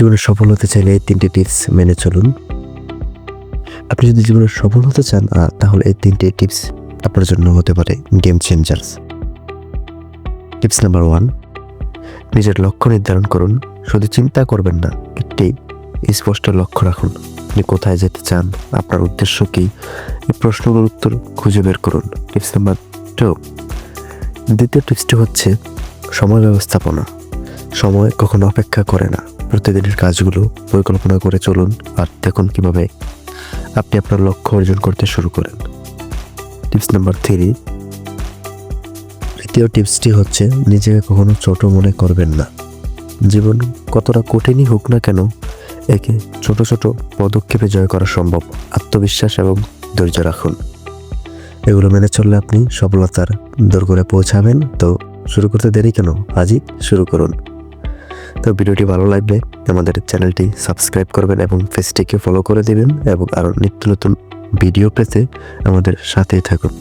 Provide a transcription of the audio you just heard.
জীবনে সফল হতে চাইলে এই তিনটি টিপস মেনে চলুন। আপনি যদি জীবনে সফল হতে চান তাহলে এই তিনটি টিপস আপনার জন্য হতে পারে game changers tips number one নিজের লক্ষ্য নির্ধারণ করুন। শুধু চিন্তা করবেন না, একটি স্পষ্ট লক্ষ্য রাখুন। আপনি কোথায় যেতে চান, আপনার উদ্দেশ্য কী, এই প্রশ্নগুলোর উত্তর খুঁজে বের করুন। টিপস নাম্বার টু দ্বিতীয় টিপসটি হচ্ছে সময় ব্যবস্থাপনা। সময় কখনো অপেক্ষা করে না। প্রতিদিনের কাজগুলো পরিকল্পনা করে চলুন আর দেখুন কীভাবে আপনি আপনার লক্ষ্য অর্জন করতে শুরু করেন। Tips number three. তৃতীয় টিপসটি হচ্ছে, নিজেকে কখনো ছোট মনে করবেন না। জীবন কতটা কঠিনই হোক না কেন, একে ছোট ছোট পদক্ষেপে জয় করা সম্ভব। আত্মবিশ্বাস এবং ধৈর্য রাখুন। এগুলো মেনে চললে আপনি সফলতার দোরগোড়ে পৌঁছাবেন। তো শুরু করতে দেরি কেন? আজই শুরু করুন। তো ভিডিওটি ভালো লাগলে আমাদের চ্যানেলটি সাবস্ক্রাইব করবেন এবং পেজটিকে ফলো করে দিবেন এবং আরও নিত্য নতুন ভিডিও পেতে আমাদের সাথেই থাকুন।